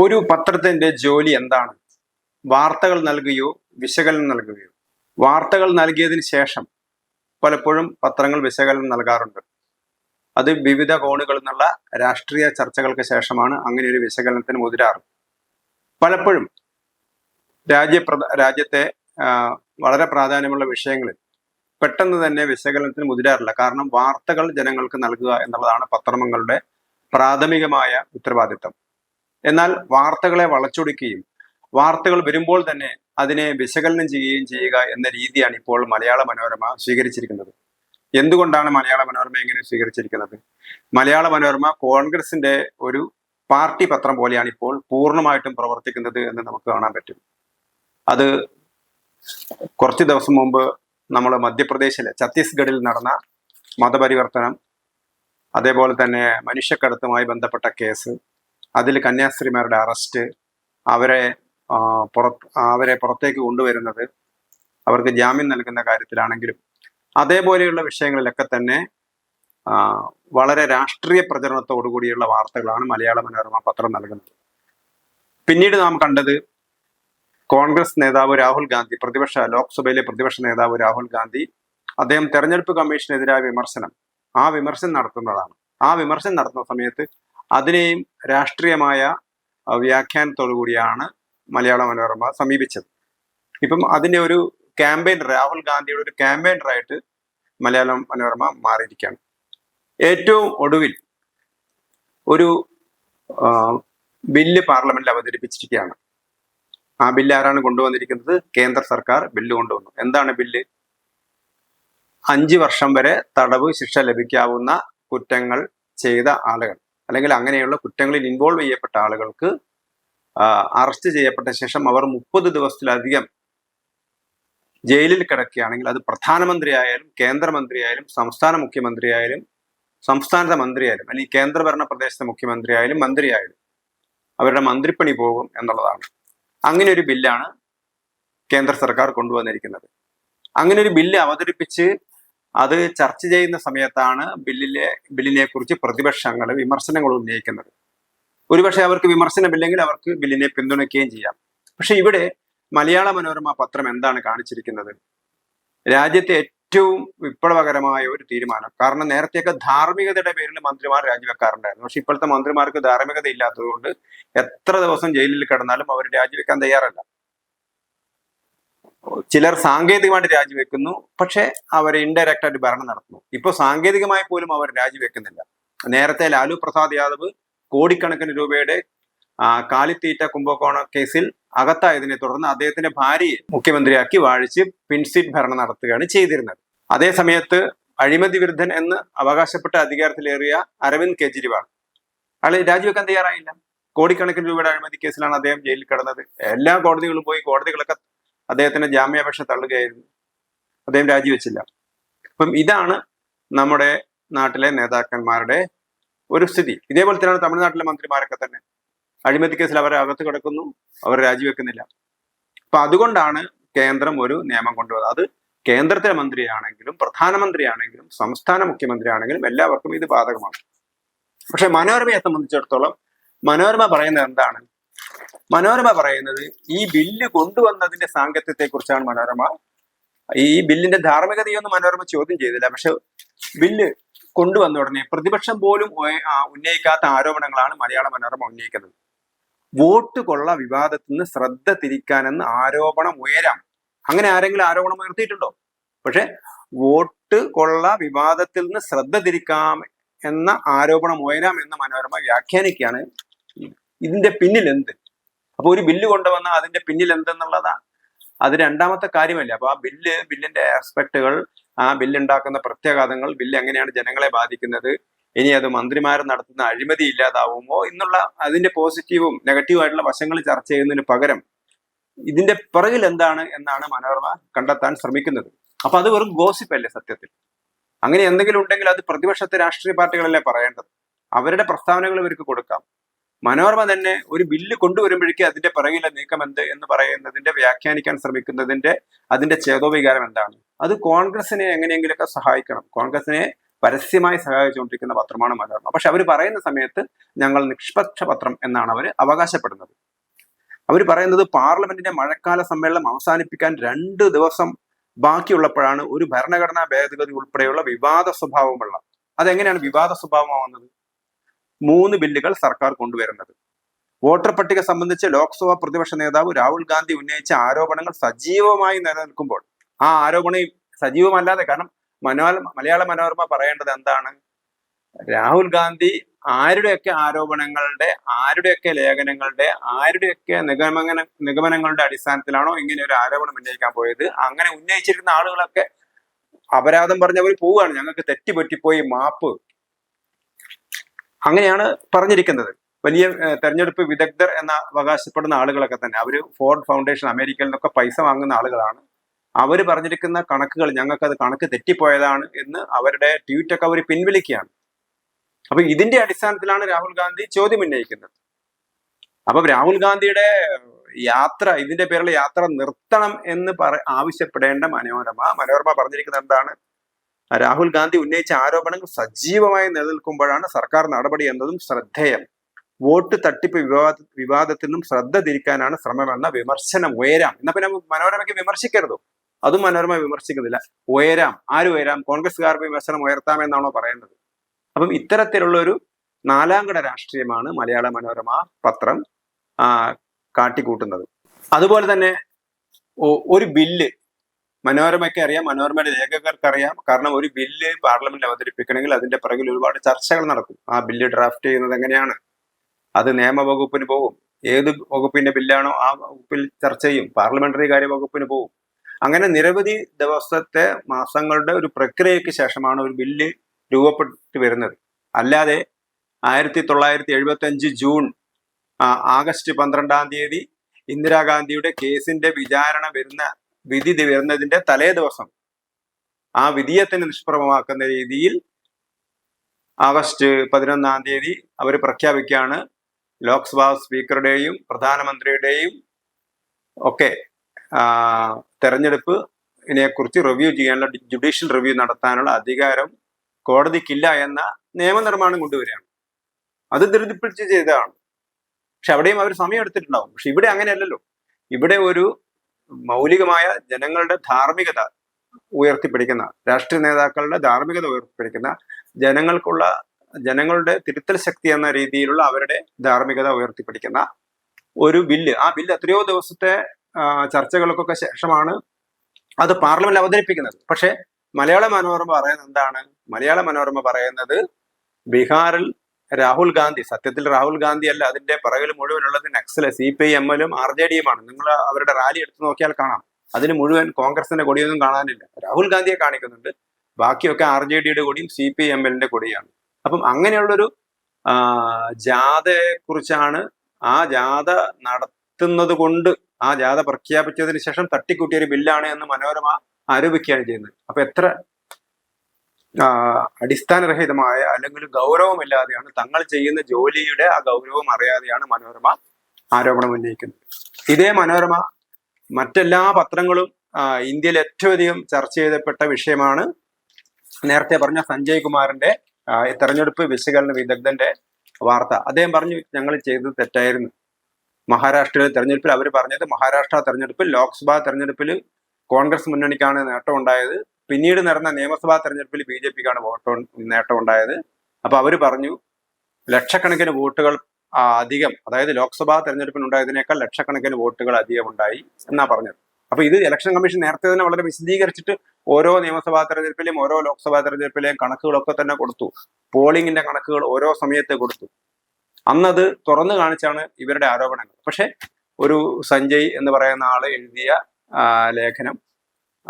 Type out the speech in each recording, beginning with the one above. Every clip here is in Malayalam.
ഒരു പത്രത്തിന്റെ ജോലി എന്താണ്? വാർത്തകൾ നൽകുകയോ വിശകലനം നൽകുകയോ. വാർത്തകൾ നൽകിയതിന് ശേഷം പലപ്പോഴും പത്രങ്ങൾ വിശകലനം നൽകാറുണ്ട്. അത് വിവിധ കോണുകളിൽ നിന്നുള്ള രാഷ്ട്രീയ ചർച്ചകൾക്ക് ശേഷമാണ് അങ്ങനെ ഒരു വിശകലനത്തിന് മുതിരാറ്. പലപ്പോഴും രാജ്യ രാജ്യത്തെ വളരെ പ്രാധാന്യമുള്ള വിഷയങ്ങളിൽ പെട്ടെന്ന് തന്നെ വിശകലനത്തിന് മുതിരാറില്ല. കാരണം വാർത്തകൾ ജനങ്ങൾക്ക് നൽകുക എന്നുള്ളതാണ് പത്രമങ്ങളുടെ പ്രാഥമികമായ ഉത്തരവാദിത്തം. എന്നാൽ വാർത്തകളെ വളച്ചൊടിക്കുകയും വാർത്തകൾ വരുമ്പോൾ തന്നെ അതിനെ വിശകലനം ചെയ്യുകയും ചെയ്യുക എന്ന രീതിയാണ് ഇപ്പോൾ മലയാള മനോരമ സ്വീകരിച്ചിരിക്കുന്നത്. എന്തുകൊണ്ടാണ് മലയാള മനോരമ ഇങ്ങനെ സ്വീകരിച്ചിരിക്കുന്നത്? മലയാള മനോരമ കോൺഗ്രസിന്റെ ഒരു പാർട്ടി പത്രം പോലെയാണ് ഇപ്പോൾ പൂർണമായിട്ടും പ്രവർത്തിക്കുന്നത് എന്ന് നമുക്ക് കാണാൻ പറ്റും. അത് കുറച്ച് ദിവസം മുമ്പ് നമ്മൾ മധ്യപ്രദേശിലെ ഛത്തീസ്ഗഡിൽ നടന്ന മതപരിവർത്തനം അതേപോലെ തന്നെ മനുഷ്യക്കടത്തുമായി ബന്ധപ്പെട്ട കേസ് അതിൽ കന്യാസ്ത്രീമാരുടെ അറസ്റ്റ് അവരെ പുറത്ത് അവരെ പുറത്തേക്ക് കൊണ്ടുവരുന്നത് അവർക്ക് ജാമ്യം നൽകുന്ന കാര്യത്തിലാണെങ്കിലും അതേപോലെയുള്ള വിഷയങ്ങളിലൊക്കെ തന്നെ വളരെ രാഷ്ട്രീയ പ്രചരണത്തോടു കൂടിയുള്ള വാർത്തകളാണ് മലയാള മനോരമ പത്രം നൽകുന്നത്. പിന്നീട് നാം കണ്ടത് കോൺഗ്രസ് നേതാവ് രാഹുൽ ഗാന്ധി പ്രതിപക്ഷ ലോക്സഭയിലെ പ്രതിപക്ഷ നേതാവ് രാഹുൽ ഗാന്ധി അദ്ദേഹം തെരഞ്ഞെടുപ്പ് കമ്മീഷനെതിരായ വിമർശനം ആ വിമർശനം നടത്തുന്നതാണ്. ആ വിമർശനം നടത്തുന്ന സമയത്ത് അതിനെയും രാഷ്ട്രീയമായ വ്യാഖ്യാനത്തോടു കൂടിയാണ് മലയാള മനോരമ സമീപിച്ചത്. ഇപ്പം അതിന്റെ ഒരു ക്യാമ്പയിൻ രാഹുൽ ഗാന്ധിയുടെ ഒരു ക്യാമ്പയിനറായിട്ട് മലയാള മനോരമ മാറിയിരിക്കുകയാണ്. ഏറ്റവും ഒടുവിൽ ഒരു ബില്ല് പാർലമെന്റിൽ അവതരിപ്പിച്ചിരിക്കുകയാണ്. ആ ബില്ല് ആരാണ് കൊണ്ടുവന്നിരിക്കുന്നത്? കേന്ദ്ര സർക്കാർ ബില്ല് കൊണ്ടുവന്നു. എന്താണ് ബില്ല്? അഞ്ച് വർഷം വരെ തടവ് ശിക്ഷ ലഭിക്കാവുന്ന കുറ്റങ്ങൾ ചെയ്ത ആളുകൾ. അല്ലെങ്കിൽ അങ്ങനെയുള്ള കുറ്റങ്ങളിൽ ഇൻവോൾവ് ചെയ്യപ്പെട്ട ആളുകൾക്ക് അറസ്റ്റ് ചെയ്യപ്പെട്ട ശേഷം അവർ മുപ്പത് ദിവസത്തിലധികം ജയിലിൽ കിടക്കുകയാണെങ്കിൽ അത് പ്രധാനമന്ത്രിയായാലും കേന്ദ്രമന്ത്രിയായാലും സംസ്ഥാന മുഖ്യമന്ത്രിയായാലും സംസ്ഥാനത്തെ മന്ത്രിയായാലും അല്ലെങ്കിൽ കേന്ദ്രഭരണ പ്രദേശത്തെ മുഖ്യമന്ത്രിയായാലും മന്ത്രിയായാലും അവരുടെ മന്ത്രിപ്പണി പോകും എന്നുള്ളതാണ്. അങ്ങനെ ഒരു ബില്ലാണ് കേന്ദ്ര സർക്കാർ കൊണ്ടുവന്നിരിക്കുന്നത്. അങ്ങനെ ഒരു ബില്ല് അവതരിപ്പിച്ച് അത് ചർച്ച ചെയ്യുന്ന സമയത്താണ് ബില്ലിലെ ബില്ലിനെ കുറിച്ച് പ്രതിപക്ഷങ്ങൾ വിമർശനങ്ങൾ ഉന്നയിക്കുന്നത്. ഒരുപക്ഷെ അവർക്ക് വിമർശനമില്ലെങ്കിൽ അവർക്ക് ബില്ലിനെ പിന്തുണയ്ക്കുകയും ചെയ്യാം. പക്ഷെ ഇവിടെ മലയാള മനോരമ പത്രം എന്താണ് കാണിച്ചിരിക്കുന്നത്? രാജ്യത്തെ ഏറ്റവും വിപ്ലവകരമായ ഒരു തീരുമാനം. കാരണം നേരത്തെയൊക്കെ ധാർമ്മികതയുടെ പേരിൽ മന്ത്രിമാർ രാജിവെക്കാറുണ്ടായിരുന്നു. പക്ഷെ ഇപ്പോഴത്തെ മന്ത്രിമാർക്ക് ധാർമ്മികത ഇല്ലാത്തതുകൊണ്ട് എത്ര ദിവസം ജയിലിൽ കിടന്നാലും അവർ രാജിവെക്കാൻ തയ്യാറല്ല. ചിലർ സാങ്കേതികമായിട്ട് രാജിവെക്കുന്നു പക്ഷെ അവർ ഇൻഡയറക്റ്റ് ആയിട്ട് ഭരണം നടത്തുന്നു. ഇപ്പൊ സാങ്കേതികമായി പോലും അവർ രാജിവെക്കുന്നില്ല. നേരത്തെ ലാലു പ്രസാദ് യാദവ് കോടിക്കണക്കിന് രൂപയുടെ കാലിത്തീറ്റ കുംഭകോണ കേസിൽ അകത്തായതിനെ തുടർന്ന് അദ്ദേഹത്തിന്റെ ഭാര്യയെ മുഖ്യമന്ത്രിയാക്കി വാഴിച്ച് പിൻസീറ്റ് ഭരണം നടത്തുകയാണ് ചെയ്തിരുന്നത്. അതേ സമയത്ത് അഴിമതി വിരുദ്ധൻ എന്ന് അവകാശപ്പെട്ട അധികാരത്തിലേറിയ അരവിന്ദ് കെജ്രിവാൾ അയാൾ രാജിവെക്കാൻ തയ്യാറായില്ല. കോടിക്കണക്കിന് രൂപയുടെ അഴിമതി കേസിലാണ് അദ്ദേഹം ജയിലിൽ കിടന്നത്. എല്ലാ കോടതികളും പോയി കോടതികളൊക്കെ അദ്ദേഹത്തിന്റെ ജാമ്യാപേക്ഷ തള്ളുകയായിരുന്നു. അദ്ദേഹം രാജിവെച്ചില്ല. അപ്പം ഇതാണ് നമ്മുടെ നാട്ടിലെ നേതാക്കന്മാരുടെ ഒരു സ്ഥിതി. ഇതേപോലെ തന്നെയാണ് തമിഴ്നാട്ടിലെ മന്ത്രിമാരൊക്കെ തന്നെ. അഴിമതി കേസിൽ അവർ അകത്ത് കിടക്കുന്നു അവർ രാജിവെക്കുന്നില്ല. അപ്പൊ അതുകൊണ്ടാണ് കേന്ദ്രം ഒരു നിയമം കൊണ്ടുവന്നത്. അത് കേന്ദ്രത്തിലെ മന്ത്രിയാണെങ്കിലും പ്രധാനമന്ത്രിയാണെങ്കിലും സംസ്ഥാന മുഖ്യമന്ത്രിയാണെങ്കിലും എല്ലാവർക്കും ഇത് ബാധകമാണ്. പക്ഷെ മനോരമയെ സംബന്ധിച്ചിടത്തോളം മനോരമ പറയുന്നത് എന്താണ്? മനോരമ പറയുന്നത് ഈ ബില്ല് കൊണ്ടുവന്നതിന്റെ സാങ്കത്യത്തെ കുറിച്ചാണ് മനോരമ. ഈ ബില്ലിന്റെ ധാർമ്മികതയൊന്നും മനോരമ ചോദ്യം ചെയ്തില്ല. പക്ഷെ ബില്ല് കൊണ്ടുവന്ന ഉടനെ പ്രതിപക്ഷം പോലും ഉന്നയിക്കാത്ത ആരോപണങ്ങളാണ് മലയാള മനോരമ ഉന്നയിക്കുന്നത്. വോട്ട് കൊള്ള വിവാദത്തിൽ നിന്ന് ശ്രദ്ധ തിരിക്കാനെന്ന് ആരോപണം ഉയരാം. അങ്ങനെ ആരെങ്കിലും ആരോപണം ഉയർത്തിയിട്ടുണ്ടോ? പക്ഷെ വോട്ട് കൊള്ള വിവാദത്തിൽ നിന്ന് ശ്രദ്ധ തിരിക്കാം എന്ന ആരോപണം ഉയരാം എന്ന് മനോരമ വ്യാഖ്യാനിക്കുകയാണ്. ഇതിന്റെ പിന്നിൽ എന്ത് അപ്പൊ ഒരു ബില്ല് കൊണ്ടുവന്നാൽ അതിന്റെ പിന്നിൽ എന്തെന്നുള്ളതാണ് അത് രണ്ടാമത്തെ കാര്യമല്ല. അപ്പൊ ആ ബില്ല് ബില്ലിന്റെ ആസ്പെക്ടുകൾ ആ ബില്ലുണ്ടാക്കുന്ന പ്രത്യാഘാതങ്ങൾ ബില്ല് എങ്ങനെയാണ് ജനങ്ങളെ ബാധിക്കുന്നത് ഇനി അത് മന്ത്രിമാർ നടത്തുന്ന അഴിമതി ഇല്ലാതാവുമോ എന്നുള്ള അതിന്റെ പോസിറ്റീവും നെഗറ്റീവും ആയിട്ടുള്ള വശങ്ങൾ ചർച്ച ചെയ്യുന്നതിന് പകരം ഇതിന്റെ പിറകിൽ എന്താണ് എന്നാണ് മനോരമ കണ്ടെത്താൻ ശ്രമിക്കുന്നത്. അപ്പൊ അത് വെറും ഗോസിപ്പ് അല്ലേ സത്യത്തിൽ. അങ്ങനെ എന്തെങ്കിലും ഉണ്ടെങ്കിൽ അത് പ്രതിപക്ഷത്തെ രാഷ്ട്രീയ പാർട്ടികളല്ലേ പറയേണ്ടത്. അവരുടെ പ്രസ്താവനകൾ ഇവർക്ക് കൊടുക്കാം. മനോരമ തന്നെ ഒരു ബില്ല് കൊണ്ടുവരുമ്പോഴേക്കും അതിന്റെ പിറകിലെ നീക്കം എന്ത് എന്ന് പറയുന്നതിന്റെ വ്യാഖ്യാനിക്കാൻ ശ്രമിക്കുന്നതിന്റെ അതിന്റെ ചേതോവികാരം എന്താണ്? അത് കോൺഗ്രസിനെ എങ്ങനെയെങ്കിലുമൊക്കെ സഹായിക്കണം. കോൺഗ്രസിനെ പരസ്യമായി സഹായിച്ചുകൊണ്ടിരിക്കുന്ന പത്രമാണ് മനോരമ. പക്ഷെ അവർ പറയുന്ന സമയത്ത് ഞങ്ങൾ നിഷ്പക്ഷ പത്രം എന്നാണ് അവർ അവകാശപ്പെടുന്നത്. അവർ പറയുന്നത് പാർലമെന്റിന്റെ മഴക്കാല സമ്മേളനം അവസാനിപ്പിക്കാൻ രണ്ട് ദിവസം ബാക്കിയുള്ളപ്പോഴാണ് ഒരു ഭരണഘടനാ ഭേദഗതി ഉൾപ്പെടെയുള്ള വിവാദ സ്വഭാവമുള്ള. അതെങ്ങനെയാണ് വിവാദ സ്വഭാവമാവുന്നത്? മൂന്ന് ബില്ലുകൾ സർക്കാർ കൊണ്ടുവരുന്നത്. വോട്ടർ പട്ടിക സംബന്ധിച്ച് ലോക്സഭാ പ്രതിപക്ഷ നേതാവ് രാഹുൽ ഗാന്ധി ഉന്നയിച്ച ആരോപണങ്ങൾ സജീവമായി നിലനിൽക്കുമ്പോൾ ആ ആരോപണം സജീവമല്ലാതെ കാരണം മനോ മലയാള മനോരമ പറയേണ്ടത് എന്താണ്? രാഹുൽ ഗാന്ധി ആരുടെയൊക്കെ ആരോപണങ്ങളുടെ ആരുടെയൊക്കെ ലേഖനങ്ങളുടെ ആരുടെയൊക്കെ നിഗമന നിഗമനങ്ങളുടെ അടിസ്ഥാനത്തിലാണോ ഇങ്ങനെ ഒരു ആരോപണം ഉന്നയിക്കാൻ പോയത്? അങ്ങനെ ഉന്നയിച്ചിരിക്കുന്ന ആളുകളൊക്കെ അപരാധം പറഞ്ഞവർ പോവുകയാണ്. ഞങ്ങൾക്ക് തെറ്റുപറ്റിപ്പോയി മാപ്പ് അങ്ങനെയാണ് പറഞ്ഞിരിക്കുന്നത്. വലിയ തെരഞ്ഞെടുപ്പ് വിദഗ്ധർ എന്ന അവകാശപ്പെടുന്ന ആളുകളൊക്കെ തന്നെ. അവർ ഫോർഡ് ഫൗണ്ടേഷൻ അമേരിക്കയിൽ നിന്നൊക്കെ പൈസ വാങ്ങുന്ന ആളുകളാണ്. അവർ പറഞ്ഞിരിക്കുന്ന കണക്കുകൾ ഞങ്ങൾക്ക് അത് കണക്ക് തെറ്റിപ്പോയതാണ് എന്ന് അവരുടെ ട്വീറ്റൊക്കെ അവർ പിൻവലിക്കുകയാണ് അപ്പൊ ഇതിന്റെ അടിസ്ഥാനത്തിലാണ് രാഹുൽ ഗാന്ധി ചോദ്യം ഉന്നയിക്കുന്നത്. അപ്പൊ രാഹുൽ ഗാന്ധിയുടെ യാത്ര ഇതിന്റെ പേരിൽ യാത്ര നിർത്തണം എന്ന് പറ ആവശ്യപ്പെടേണ്ട മനോരമ മനോരമ പറഞ്ഞിരിക്കുന്നത് എന്താണ്? രാഹുൽ ഗാന്ധി ഉന്നയിച്ച ആരോപണങ്ങൾ സജീവമായി നിലനിൽക്കുമ്പോഴാണ് സർക്കാർ നടപടി എന്നതും ശ്രദ്ധേയം. വോട്ട് തട്ടിപ്പ് വിവാദ വിവാദത്തിൽ നിന്നും ശ്രദ്ധ തിരിക്കാനാണ് ശ്രമമെന്ന വിമർശനം. ഉയരാം. എന്നാ പിന്നെ മനോരമയ്ക്ക് വിമർശിക്കരുത്? അതും മനോരമ വിമർശിക്കുന്നില്ല. ഉയരാം. ആര് ഉയരാം? കോൺഗ്രസ്സുകാർ വിമർശനം ഉയർത്താമെന്നാണോ പറയുന്നത് അപ്പം ഇത്തരത്തിലുള്ള ഒരു നാലാംകട രാഷ്ട്രീയമാണ് മലയാള മനോരമ പത്രം കാട്ടിക്കൂട്ടുന്നത്. അതുപോലെ തന്നെ ഒരു ബില്ല് മനോരമയ്ക്ക് അറിയാം മനോരമയുടെ ലേഖകർക്ക് അറിയാം കാരണം ഒരു ബില്ല് പാർലമെന്റിൽ അവതരിപ്പിക്കണമെങ്കിൽ അതിന്റെ പിറകിൽ ഒരുപാട് ചർച്ചകൾ നടക്കും. ആ ബില്ല് ഡ്രാഫ്റ്റ് ചെയ്യുന്നത് എങ്ങനെയാണ്? അത് നിയമവകുപ്പിന് പോകും ഏത് വകുപ്പിന്റെ ബില്ലാണോ ആ വകുപ്പിൽ ചർച്ച ചെയ്യും. പാർലമെന്ററി കാര്യ വകുപ്പിന് പോകും അങ്ങനെ നിരവധി ദിവസത്തെ മാസങ്ങളുടെ ഒരു പ്രക്രിയയ്ക്ക് ശേഷമാണ് ഒരു ബില്ല് രൂപപ്പെട്ട് വരുന്നത്. അല്ലാതെ ആയിരത്തി തൊള്ളായിരത്തി എഴുപത്തി അഞ്ച് ജൂൺ ആഗസ്റ്റ് പന്ത്രണ്ടാം തീയതി ഇന്ദിരാഗാന്ധിയുടെ കേസിന്റെ വിചാരണ വരുന്ന വിധി വരുന്നതിന്റെ തലേ ദിവസം. ആ വിധിയെ നിഷ്പ്രഭമാക്കുന്ന രീതിയിൽ ആഗസ്റ്റ് പതിനൊന്നാം തീയതി അവർ പ്രഖ്യാപിക്കുകയാണ്. ലോക്സഭാ സ്പീക്കറുടെയും പ്രധാനമന്ത്രിയുടെയും ഒക്കെ തെരഞ്ഞെടുപ്പ് ഇതിനെക്കുറിച്ച് റിവ്യൂ ചെയ്യാനുള്ള ജുഡീഷ്യൽ റിവ്യൂ നടത്താനുള്ള അധികാരം കോടതിക്കില്ല എന്ന നിയമനിർമ്മാണം കൊണ്ടുവരികയാണ്. അത് ധൃതിപ്പിടിച്ച് ചെയ്തതാണ്. പക്ഷെ അവിടെയും അവർ സമയം എടുത്തിട്ടുണ്ടാവും പക്ഷെ ഇവിടെ അങ്ങനെയല്ലല്ലോ. ഇവിടെ ഒരു മൗലികമായ ജനങ്ങളുടെ ധാർമ്മികത ഉയർത്തിപ്പിടിക്കുന്ന രാഷ്ട്രീയ നേതാക്കളുടെ ധാർമ്മികത ഉയർത്തിപ്പിടിക്കുന്ന ജനങ്ങൾക്കുള്ള ജനങ്ങളുടെ തിരുത്തൽ ശക്തി എന്ന രീതിയിലുള്ള അവരുടെ ധാർമ്മികത ഉയർത്തിപ്പിടിക്കുന്ന ഒരു ബില്ല്. ആ ബില്ല് എത്രയോ ദിവസത്തെ ചർച്ചകൾക്കൊക്കെ ശേഷമാണ് അത് പാർലമെന്റ് അവതരിപ്പിക്കുന്നത്. പക്ഷേ മലയാള മനോരമ പറയുന്നത് എന്താണ്? മലയാള മനോരമ പറയുന്നത് ബീഹാറിൽ രാഹുൽ ഗാന്ധി സത്യത്തിൽ രാഹുൽ ഗാന്ധി അല്ല അതിന്റെ പിറകിൽ മുഴുവനുള്ളത് നക്സൽ സി പി ഐ എമ്മിലും ആർ ജെ ഡിയുമാണ് നിങ്ങൾ അവരുടെ റാലി എടുത്തു നോക്കിയാൽ കാണാം. അതിന് മുഴുവൻ കോൺഗ്രസിന്റെ കൊടിയൊന്നും കാണാനില്ല. രാഹുൽ ഗാന്ധിയെ കാണിക്കുന്നുണ്ട്. ബാക്കിയൊക്കെ ആർ ജെ ഡിയുടെ കൊടിയും സി പി ഐ എല്ലിന്റെ കൊടിയാണ്. അപ്പം അങ്ങനെയുള്ളൊരു ആ, ജാഥയെ കുറിച്ചാണ് ആ ജാഥ നടത്തുന്നത് കൊണ്ട് ആ ജാഥ പ്രഖ്യാപിച്ചതിന് ശേഷം തട്ടിക്കൂട്ടിയൊരു ബില്ലാണ് എന്ന് മനോരമ ആരോപിക്കുകയാണ് ചെയ്യുന്നത്. അപ്പൊ എത്ര അടിസ്ഥാനരഹിതമായ അല്ലെങ്കിൽ ഗൗരവമില്ലാതെയാണ് തങ്ങൾ ചെയ്യുന്ന ജോലിയുടെ ആ ഗൗരവം അറിയാതെയാണ് മനോരമ ആരോപണം ഉന്നയിക്കുന്നത്. ഇതേ മനോരമ മറ്റെല്ലാ പത്രങ്ങളും ഇന്ത്യയിൽ ഏറ്റവും അധികം ചർച്ച ചെയ്യപ്പെട്ട വിഷയമാണ് നേരത്തെ പറഞ്ഞ സഞ്ജയ് കുമാറിന്റെ തെരഞ്ഞെടുപ്പ് വിശകലന വിദഗ്ധന്റെ വാർത്ത. അദ്ദേഹം പറഞ്ഞു ഞങ്ങൾ ചെയ്തത് തെറ്റായിരുന്നു. മഹാരാഷ്ട്രയിലെ തെരഞ്ഞെടുപ്പിൽ അവർ പറഞ്ഞത് മഹാരാഷ്ട്ര തെരഞ്ഞെടുപ്പിൽ ലോക്സഭാ തെരഞ്ഞെടുപ്പിൽ കോൺഗ്രസ് മുന്നണിക്കാണ് നേട്ടം ഉണ്ടായത്. പിന്നീട് നടന്ന നിയമസഭാ തെരഞ്ഞെടുപ്പിൽ ബി ജെ പിക്കാണ് വോട്ട് നേട്ടം ഉണ്ടായത് അപ്പൊ അവർ പറഞ്ഞു ലക്ഷക്കണക്കിന് വോട്ടുകൾ അധികം അതായത് ലോക്സഭാ തെരഞ്ഞെടുപ്പിനുണ്ടായതിനേക്കാൾ ലക്ഷക്കണക്കിന് വോട്ടുകൾ അധികം ഉണ്ടായി എന്നാ പറഞ്ഞത്. അപ്പൊ ഇത് ഇലക്ഷൻ കമ്മീഷൻ നേരത്തെ തന്നെ വളരെ വിശദീകരിച്ചിട്ട് ഓരോ നിയമസഭാ തെരഞ്ഞെടുപ്പിലെയും ഓരോ ലോക്സഭാ തെരഞ്ഞെടുപ്പിലെയും കണക്കുകളൊക്കെ തന്നെ കൊടുത്തു. പോളിംഗിന്റെ കണക്കുകൾ ഓരോ സമയത്ത് കൊടുത്തു. അന്നത് തുറന്നു കാണിച്ചാണ് ഇവരുടെ ആരോപണങ്ങൾ. പക്ഷെ ഒരു സഞ്ജയ് എന്ന് പറയുന്ന ആൾ എഴുതിയ ലേഖനം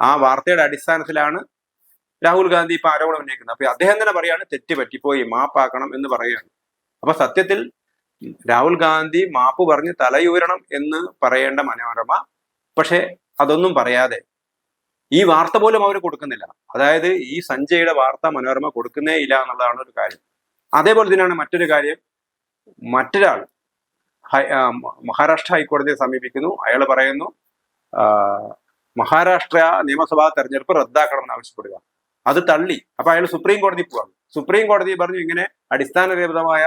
ആ വാർത്തയുടെ അടിസ്ഥാനത്തിലാണ് രാഹുൽ ഗാന്ധി ഇപ്പൊ ആരോപണം ഉന്നയിക്കുന്നത്. അപ്പൊ അദ്ദേഹം തന്നെ പറയാണ് തെറ്റ് പറ്റിപ്പോയി മാപ്പാക്കണം എന്ന് പറയുകയാണ്. അപ്പൊ സത്യത്തിൽ രാഹുൽ ഗാന്ധി മാപ്പ് പറഞ്ഞ് തലയൂരണം എന്ന് പറയേണ്ട മനോരമ പക്ഷെ അതൊന്നും പറയാതെ ഈ വാർത്ത പോലും അവർ കൊടുക്കുന്നില്ല. അതായത് ഈ സഞ്ജയുടെ വാർത്ത മനോരമ കൊടുക്കുന്നേ ഇല്ല എന്നുള്ളതാണ് ഒരു കാര്യം. അതേപോലെ തന്നെയാണ് മറ്റൊരു കാര്യം. മറ്റൊരാൾ മഹാരാഷ്ട്ര ഹൈക്കോടതിയെ സമീപിക്കുന്നു. അയാൾ പറയുന്നു മഹാരാഷ്ട്ര നിയമസഭാ തെരഞ്ഞെടുപ്പ് റദ്ദാക്കണമെന്ന് ആവശ്യപ്പെടുക. അത് തള്ളി. അപ്പൊ അയാൾ സുപ്രീം കോടതി പോവാണ്. സുപ്രീം കോടതി പറഞ്ഞു ഇങ്ങനെ അടിസ്ഥാനരഹിതമായ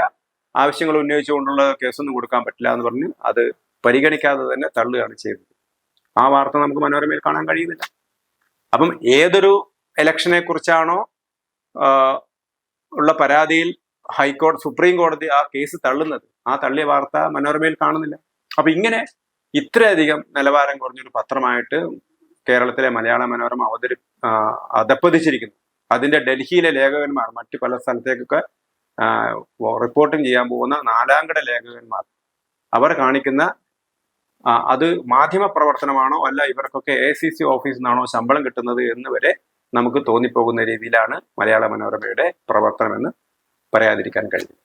ആവശ്യങ്ങൾ ഉന്നയിച്ചുകൊണ്ടുള്ള കേസൊന്നും കൊടുക്കാൻ പറ്റില്ല എന്ന് പറഞ്ഞ് അത് പരിഗണിക്കാതെ തന്നെ തള്ളുകയാണ് ചെയ്തത്. ആ വാർത്ത നമുക്ക് മനോരമയിൽ കാണാൻ കഴിയുന്നില്ല. അപ്പം ഏതൊരു ഇലക്ഷനെ കുറിച്ചാണോ ഉള്ള പരാതിയിൽ ഹൈക്കോടതി സുപ്രീം കോടതി ആ കേസ് തള്ളുന്നത്? ആ തള്ളിയ വാർത്ത മനോരമയിൽ കാണുന്നില്ല. അപ്പൊ ഇങ്ങനെ ഇത്രയധികം നിലവാരം കുറഞ്ഞൊരു പത്രമായിട്ട് കേരളത്തിലെ മലയാള മനോരമ അവതരി അതപ്പതിച്ചിരിക്കുന്നു. അതിന്റെ ഡൽഹിയിലെ ലേഖകന്മാർ മറ്റു പല സ്ഥലത്തേക്കൊക്കെ റിപ്പോർട്ടിംഗ് ചെയ്യാൻ പോകുന്ന നാലാംകിട ലേഖകന്മാർ. അവർ കാണിക്കുന്ന അത് മാധ്യമ പ്രവർത്തനമാണോ അല്ല ഇവർക്കൊക്കെ എ സി സി ഓഫീസിൽ നിന്നാണോ ശമ്പളം കിട്ടുന്നത് എന്ന് വരെ നമുക്ക് തോന്നിപ്പോകുന്ന രീതിയിലാണ് മലയാള മനോരമയുടെ പ്രവർത്തനമെന്ന് പറയാതിരിക്കാൻ കഴിയും